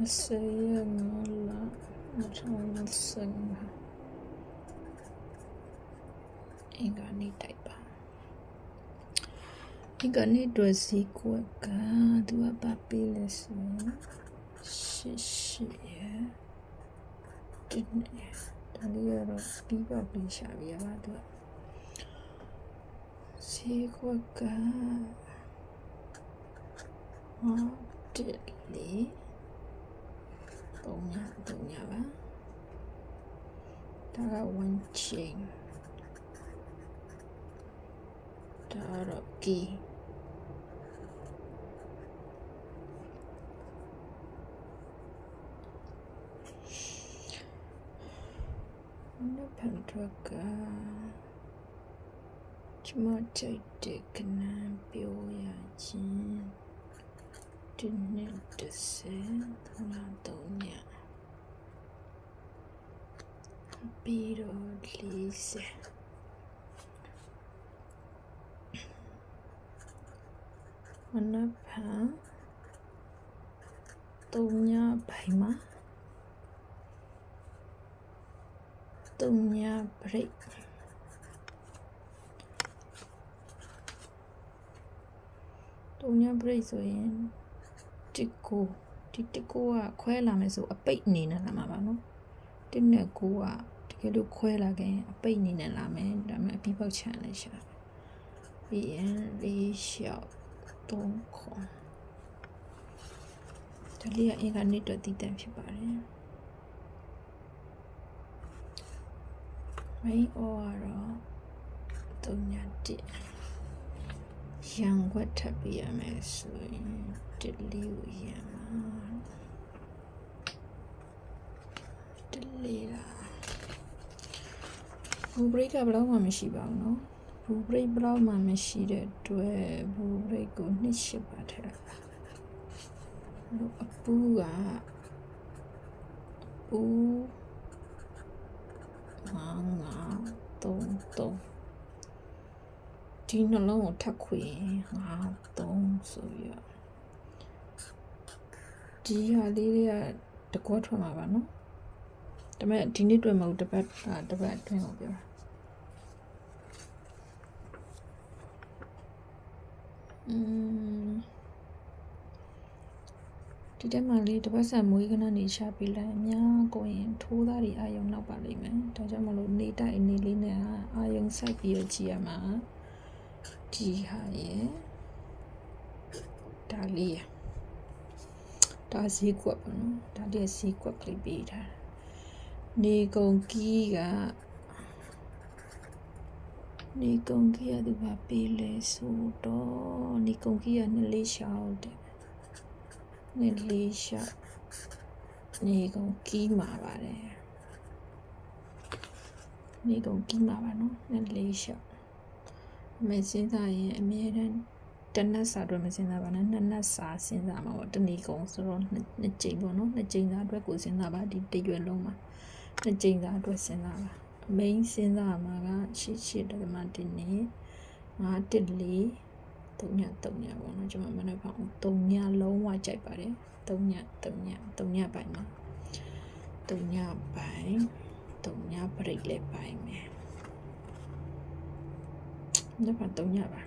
20ရက်5လ2025အင်္ဂါနေ့တိုက်ပါအင်္ဂါနေ့တွေ့စီကွက်ကသူကပါပေးလဲဆိုရင်ရှစ်ရှစ်ရဲ့ဒီနေ့ဒါလေးရတော့ပြီးပါပြီးရှာပြရပါသူကစီကွက်ကဟာတယ်လေ ပုံညာပုံညာပါဒါက one chain ဒါတော့ key နဖန်တော့ကကျမကြိုက်တဲ့ကနန်းပြောရခြင်း ဒီနေ့တစ်စက်သုံးလားသုံးညပြီးတော့လေးစက်မနက်ဖန်သုံးညဘိုင်မှာသုံးည break သုံးည break ဆိုရင် တစ်ကိုဒီတစ်ကိုကခွဲလာမယ်ဆိုအပိတ်အနေနဲ့လာမှာပါနော်တစ်နဲ့ကိုကတကယ်လို့ခွဲလာခဲ့ရင်အပိတ်အနေနဲ့လာမယ်ဒါပေမဲ့အပြီးပေါက်ချန်လေးရှာပြီးရင်လေးလျှောက်သုံးခွန်ဒါလေးကအင်္ဂါနေ့တော့တည်တံ့ဖြစ်ပါတယ် main or တော့3ညတစ် ရံွက်ထပ်ပြရမယ်ဆိုရင်တစ်လေးကိုရံမှာတစ်လေးလားဘူဘရိတ်ကဘယ်တော့မှမရှိပါဘူးเนาะဘူဘရိတ်ဘယ်တော့မှမရှိတဲ့အတွက်ဘူဘရိတ်ကိုနှစ်ရှစ်ပါထည့်လိုက်လို့အပူကအပူငါးငါးသုံးသုံး ဒီနှလုံးကိုထပ်ခွေငါးသုံးဆိုပြီးတော့ဒီဟာလေးတွေကတကွထွက်မှာပါနော်ဒါပေမဲ့ဒီနေ့တွေ့မဟုတ်တပတ်တပတ်အတွင်းကိုပြောတာอืมဒီတက်မှလေးတပတ်ဆန်မွေးကနနေရှာပေးလိုက်အများကိုရင်ထိုးသားတွေအာယုံနောက်ပါလိမ့်မယ်ဒါကြောင့်မလို့နေတိုက်နေလေးနဲ့အာယုံစိုက်ပြီးကြည့်ရမှာ ဒီဟာရဲ့ဒါလေးဒါဈေးကွက်ပေါ့နော်ဒါလေးဈေးကွက်ကလေးပေးထားနေကုန်ကီးကနေကုန်ကီးရသူကပေးလဲဆိုတော့နေကုန်ကီးကနှစ်လေးရှောက်တယ်နှစ်လေးရှောက်နေကုန်ကီးမှာပါတယ်နေကုန်ကီးမှာပါနော်နှစ်လေးရှောက် မစင်းစားရင်အမြဲတမ်းတနက်စာအတွက်မစင်းစားပါနဲ့နှစ်နက်စာစဉ်းစားမှာပေါ့တဏီကုံဆိုတော့နှစ်ကြိမ်ပေါ့နော်နှစ်ကြိမ်စာအတွက်ကိုစဉ်းစားပါဒီတရွယ်လုံးမှာနှစ်ကြိမ်စာအတွက်စဉ်းစားပါ main စဉ်းစားမှာကရှိရှိတက္ကမတင်နေငါတစ်လေး3ည3ညပေါ့နော်ကျွန်မမနေ့က3ညလုံးဝကြိုက်ပါတယ်3ည3ည3ညပိုင်းမှာ3ညပိုင်း3ည break လေးပိုင်းမယ် ဒါပါ3ညပါ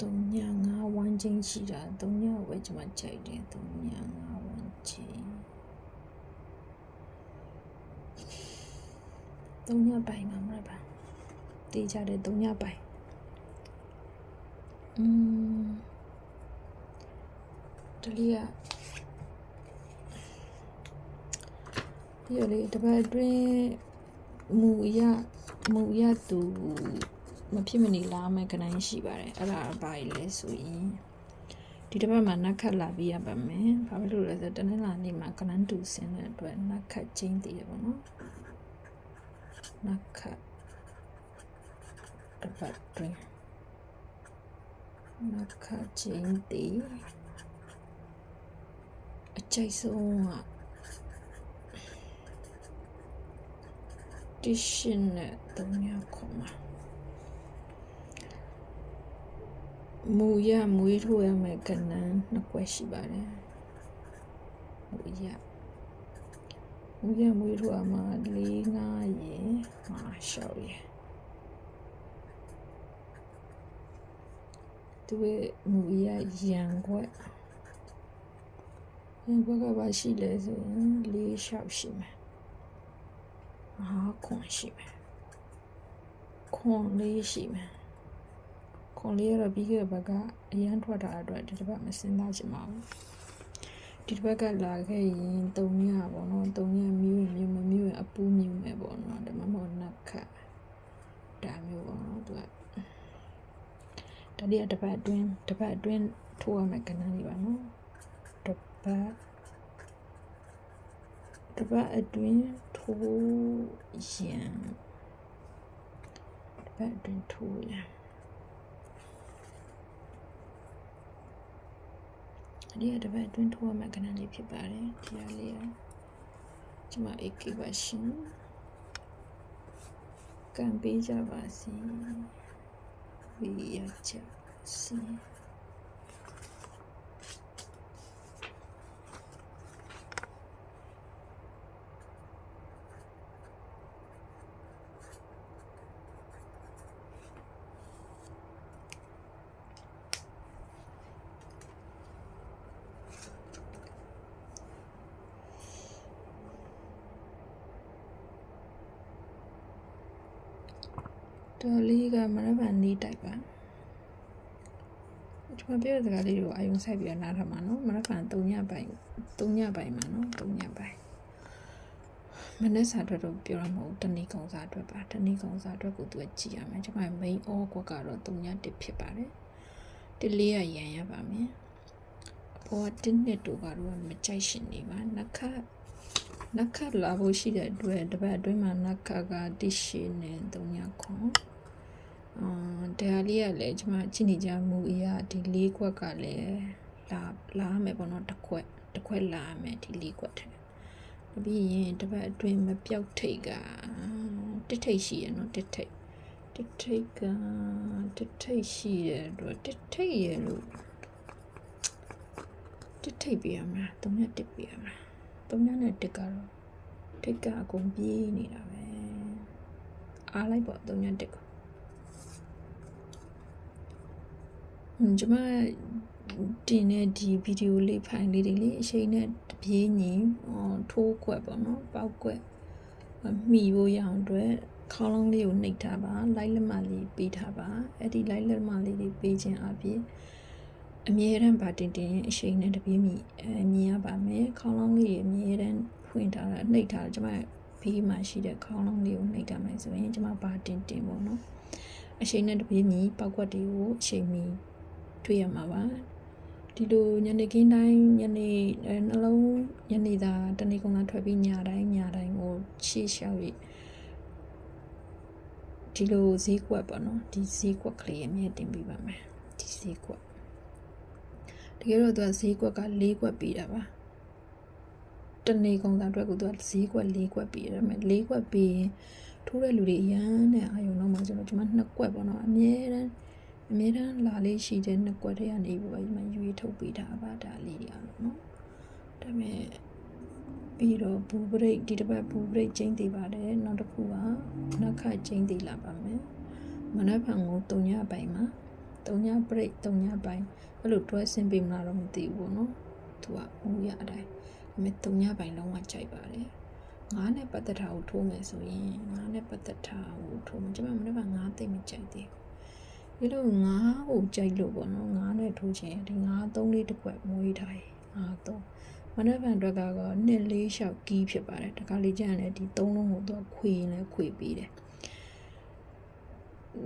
3ည9ဝန်းချင်းရှိတာ3ညဝဲကျွန်မကြိုက်တယ်3ည9ဝန်းချင်း3ညပိုင်းမှာမရပါတေးကြတယ်3ညပိုင်းอืมတလီကဒီလိုလေတပတ်အတွင်းမူရ မူရသူမဖြစ်မနေလာမယ်ခဏရှိပါတယ်အဲ့ဒါဘာလဲဆိုရင်ဒီတစ်ပတ်မှာနက်ခတ်လာပြီးရပါမယ်ဘာလို့လဲဆိုတော့တနင်္လာနေ့မှာကနန်းတူဆင်းတဲ့အတွက်နက်ခတ်ချင်းတည်ရပါတော့နက်ခတ်တစ်ပတ်တွင်နက်ခတ်ချင်းတည်အကျိတ်ဆုံးက တရှင်နဲ့တုံးရခုံမှာမူရမွေးထိုးရမယ်ကဏ္ဍနှစ်ကွက်ရှိပါတယ်မူရမူရမွေးထိုးရမှာ၄၅ရေမှာရှောက်ရေသူရဲ့မူရရန်ကွက်ရန်ကွက်ကဘာရှိလဲဆိုရင်၄ရှောက်ရှိမယ် အားခွန်ရှိမယ်ခွန်လေးရှိမယ်ခွန်လေးရတော့ပြီးခဲ့တဲ့ဘက်ကအရန်ထွက်တာအတွက်ဒီတစ်ပတ်မစင်သားချင်ပါဘူးဒီတစ်ပတ်ကလာခဲ့ရင်3ညပေါ့နော်3ညမျိုးမျိုးမမျိုးရင်အပူးမျိုးမယ်ပေါ့နော်ဒါမှမဟုတ်နက်ခတ်ဒါမျိုးပေါ့နော်သူကတတိယတစ်ပတ်အတွင်းတစ်ပတ်အတွင်းထိုးရမယ်ကဏ္ဍလေးပါနော်တစ်ပတ်တစ်ပတ်အတွင်း ထိုးရင်တစ်ပတ်အတွင်းထိုးရင်ဒီကတစ်ပတ်အတွင်းထိုးရမယ့်ကဏ္ဍလေးဖြစ်ပါတယ်ဒီဟာလေးကဒီမှာ AK ပါရှင်ကံပေးကြပါစေဝီရကြစီ တော်လေးကမရဗန်နေတိုက်ပါဒီမှာပြောတဲ့စကားလေးကိုအယုံဆိုင်ပြီးတော့နားထောင်ပါနော်မရဗန်3ညပိုင်း3ညပိုင်းမှာနော်3ညပိုင်းမနေ့စာအတွက်တော့ပြောရမဟုတ်တနေ့ကုံစာအတွက်ပါတနေ့ကုံစာအတွက်ကိုသူကကြည့်ရမယ်ကျွန်မ main all ကွက်ကတော့3ည1ဖြစ်ပါတယ်တလေးရရန်ရပါမယ်အပေါ်က1နှစ်တို့ကတော့မကြိုက်ရှင်နေပါနခတ်နခတ်လာဖို့ရှိတဲ့အတွက်တပတ်အတွင်းမှာနခတ်ကတရှိနေ3ညခွန် အာတရားလေးကလည်းကျွန်မကြည့်နေကြမူအရာဒီလေးခွက်ကလည်းလာလာမယ်ပေါ့နော်တစ်ခွက်တစ်ခွက်လာမယ်ဒီလေးခွက်ထဲပြီးရင်တပတ်အတွင်းမပြောက်ထိတ်ကတစ်ထိတ်ရှိရနော်တစ်ထိတ်တစ်ထိတ်ကတစ်ထိတ်ရှိရတော့တစ်ထိတ်ရလို့တစ်ထိတ်ပြရမလားသုံးရက်တစ်ပြရမလားသုံးရက်နဲ့တစ်ကတော့ထိတ်ကအကုန်ပြေးနေတာပဲအားလိုက်ပေါ့သုံးရက်တစ်က ကျွန်မတင်တဲ့ဒီဗီဒီယိုလေးဖိုင်လေးတွေလေးအချိန်နဲ့တပြေးညီထိုးကွက်ပေါ့နော်ပေါက်ကွက်မှီဖို့ရအောင်အတွက်ခေါင်းလုံးလေးကိုနှိပ်ထားပါလိုက်လက်မလေးပေးထားပါအဲ့ဒီလိုက်လက်မလေးတွေပေးခြင်းအပြင်အမြဲတမ်းဗာတင်တင်အချိန်နဲ့တပြေးမိအမြင်ရပါမယ်ခေါင်းလုံးလေးအမြဲတမ်းဖွင့်ထားတာနှိပ်ထားကျွန်မဘေးမှာရှိတဲ့ခေါင်းလုံးလေးကိုနှိပ်ထားမယ်ဆိုရင်ကျွန်မဗာတင်တင်ပေါ့နော်အချိန်နဲ့တပြေးမိပေါက်ကွက်တွေကိုအချိန်မီ တွေ့ရမှာပါဒီလိုညနေခင်းတိုင်းညနေနှလုံးညနေသာတနေ့ကုန်သာထွက်ပြီးညတိုင်းညတိုင်းကိုချီရှောက်ရဒီလိုဈေးကွက်ပေါ့နော်ဒီဈေးကွက်ကလေးအမြဲတင်ပြပါမယ်ဒီဈေးကွက်တကယ်တော့သူကဈေးကွက်က၄ကွက်ပေးတာပါတနေ့ကုန်သာအတွက်ကိုသူကဈေးကွက်၄ကွက်ပေးရတယ်မယ်၄ကွက်ပေးရင်ထိုးတဲ့လူတွေအရန်နဲ့အာယုံတော့မှကျွန်တော်ကျွန်မနှစ်ကွက်ပေါ့နော်အမြဲတမ်း အမြဲတမ်းလာလေးရှိတဲ့နှစ်ကွက်တည်းကနေပြီးတော့ဒီမှာယူရထုတ်ပေးတာပါဒါလေးတွေအောင်နော်ဒါပေမဲ့ပြီးတော့ဘူဘရိတ်ဒီတစ်ပတ်ဘူဘရိတ်ကျင်းသေးပါတယ်နောက်တစ်ခုကနောက်ခကျင်းသေးလာပါမယ်မနက်ဖြန်ကို3ညပိုင်းမှာ3ညဘရိတ်3ညပိုင်းအဲ့လိုတွဲဆင်းပေးမလားတော့မသိဘူးပေါ့နော်သူကဟိုရအတိုင်းဒါပေမဲ့3ညပိုင်းလုံးဝကြိုက်ပါတယ်ငါးနဲ့ပတ်သက်တာကိုထိုးမယ်ဆိုရင်ငါးနဲ့ပတ်သက်တာကိုထိုးမယ်ကျွန်မမနေ့ကငါးသိမ့်မကြိုက်သေးဘူး ဒီလိုငါးကိုကြိုက်လို့ပေါ့နော်ငါးနဲ့ထိုးချင်ဒီငါးသုံးလေးတစ်ခွက်မွေးထားရင်ငါးသုံးမနက်ဖြန်အတွက်ကတော့နှစ်လေးလျှောက်ကီးဖြစ်ပါတယ်တခါလေးကျန်တယ်ဒီသုံးလုံးကိုတော့ခွေရင်လည်းခွေပြီးတယ်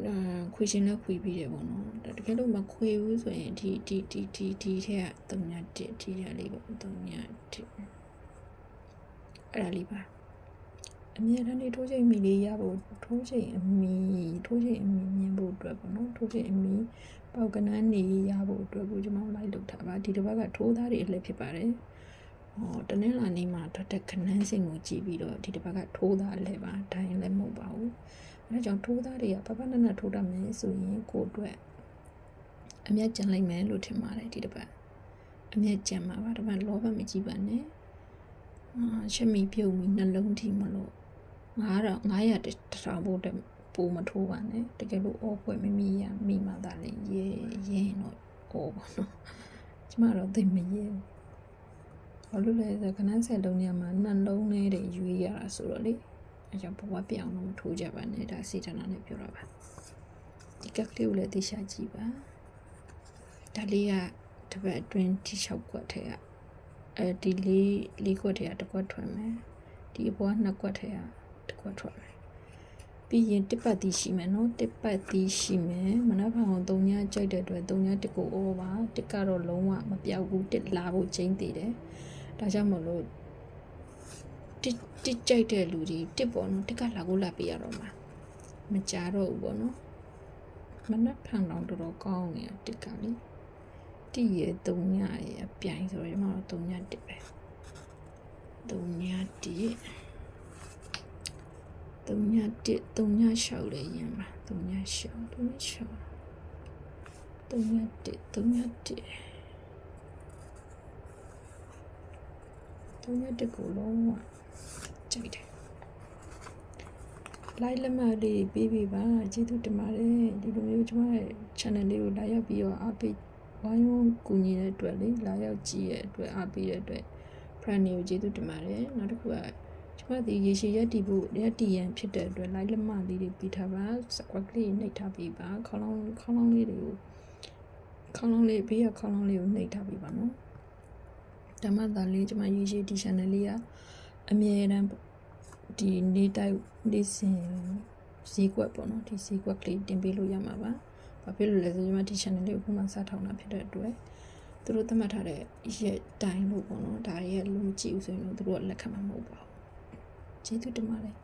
အာခွေရှင်လည်းခွေပြီးတယ်ပေါ့နော်တကယ်လို့မခွေဘူးဆိုရင်ဒီဒီဒီဒီဒီထက်က3ည1ဒီရလေးပေါ့3ည1အဲ့ဒါလေးပါ အမြဲတမ်းနေထိုးချိန်မီလေးရဖို့ထိုးချိန်အမီထိုးချိန်အမီမြင်ဖို့အတွက်ပေါ့နော်ထိုးချိန်အမီပေါက်ကနန်းနေရဖို့အတွက်ကိုကျွန်တော်လိုက်လုပ်ထားပါဒီတစ်ပတ်ကထိုးသားတွေအလှဖြစ်ပါတယ်ဟောတနင်္လာနေ့မှာထွက်တဲ့ခနန်းစင်ကိုကြည့်ပြီးတော့ဒီတစ်ပတ်ကထိုးသားအလှပါဒိုင်းလည်းမဟုတ်ပါဘူးအဲဒါကြောင့်ထိုးသားတွေကပပနနထိုးတတ်မယ်ဆိုရင်ကိုအတွက်အအမျက်ကြံလိုက်မယ်လို့ထင်ပါတယ်ဒီတစ်ပတ်အမျက်ကြံမှာပါတစ်ပတ်လောဘမကြည့်ပါနဲ့အာချက်မီပြုတ်ပြီးနှလုံးထိမလို့ 900 900တထောင်ဖို့တက်ပိုမထိုးပါနဲ့တကယ်လို့အော်ပွဲမမီရမိမှသာလေရဲရဲတော့အော်ပါနော်ကျမတော့သိမရဲဘာလို့လဲဆိုခဏဆက်လုံးညမှာနှလုံးလေးတွေရွေးရတာဆိုတော့လေအကြောင်းဘဝပြောင်းတော့မထိုးကြပါနဲ့ဒါစေတနာနဲ့ပြောတာပါဒီကက်ကလေးကိုလည်းသိချကြည့်ပါဒါလေးကတစ်ပတ်အတွင်းဒီ6ခွက်ထဲကအဲဒီလေးလေးခွက်ထဲကတစ်ခွက်ထွက်မယ်ဒီအပေါ်ကနှစ်ခွက်ထဲက တစ်ခွက်ထွက်မယ်ပြီးရင်တစ်ပတ်သီးရှိမယ်နော်တစ်ပတ်သီးရှိမယ်မနက်ဖြန်က3ညကြိုက်တဲ့အတွက်3ညတစ်ကိုအောပါတစ်ကတော့လုံးဝမပြောက်ဘူးတစ်လာဖို့ချိန်သေးတယ်ဒါကြောင့်မလို့တစ်တစ်ကြိုက်တဲ့လူတွေတစ်ပေါ်နော်တစ်ကလာကိုလာပေးရတော့မှာမကြတော့ဘူးပေါ့နော်မနက်ဖြန်တော့တော်တော်ကောင်းနေတစ်ကလေတိရဲ့3ညရဲ့အပြိုင်ဆိုတော့ဒီမှာတော့3ညတစ်ပဲ3ညတစ် 3ညတစ်3ညလျှောက်လေရင်ပါ3ညလျှောက်3ညလျှောက်3ညတစ်3ညတစ်3ညတစ်ကိုလုံးဝကြိုက်တယ်လိုက်လက်မှတ်လေးပေးပေးပါကျေးဇူးတင်ပါတယ်ဒီလိုမျိုးကျွန်မရဲ့ channel လေးကိုလာရောက်ပြီးတော့အားပေးဝိုင်းဝန်းကူညီတဲ့အတွက်လေလာရောက်ကြည့်ရဲ့အတွက်အားပေးတဲ့အတွက် friend တွေကိုကျေးဇူးတင်ပါတယ်နောက်တစ်ခုက ကျွန်မဒီရေရှည်ရက်တီဖို့ရက်တီရန်ဖြစ်တဲ့အတွက် like လက်မှတ်လေးတွေပေးထားပါ subscribe လေးနှိပ်ထားပေးပါခေါင်းလောင်းခေါင်းလောင်းလေးတွေကိုခေါင်းလောင်းလေးဘေးကခေါင်းလောင်းလေးကိုနှိပ်ထားပေးပါနော်ဓမ္မသားလေးကျွန်မရေရှည်ဒီ channel လေးကအမြဲတမ်းဒီနေတိုက်နေစဉ်ဈေးကွက်ပေါ့နော်ဒီဈေးကွက်ကလေးတင်ပေးလို့ရမှာပါဘာဖြစ်လို့လဲဆိုကျွန်မဒီ channel လေးကိုခုမှစထောင်တာဖြစ်တဲ့အတွက်သူတို့သတ်မှတ်ထားတဲ့ရက်တိုင်းလို့ပေါ့နော်ဒါရဲ့လုံးမကြည့်ဘူးဆိုရင်တော့သူတို့ကလက်ခံမှာမဟုတ်ပါဘူး ကျေးဇူးတင်ပါတယ်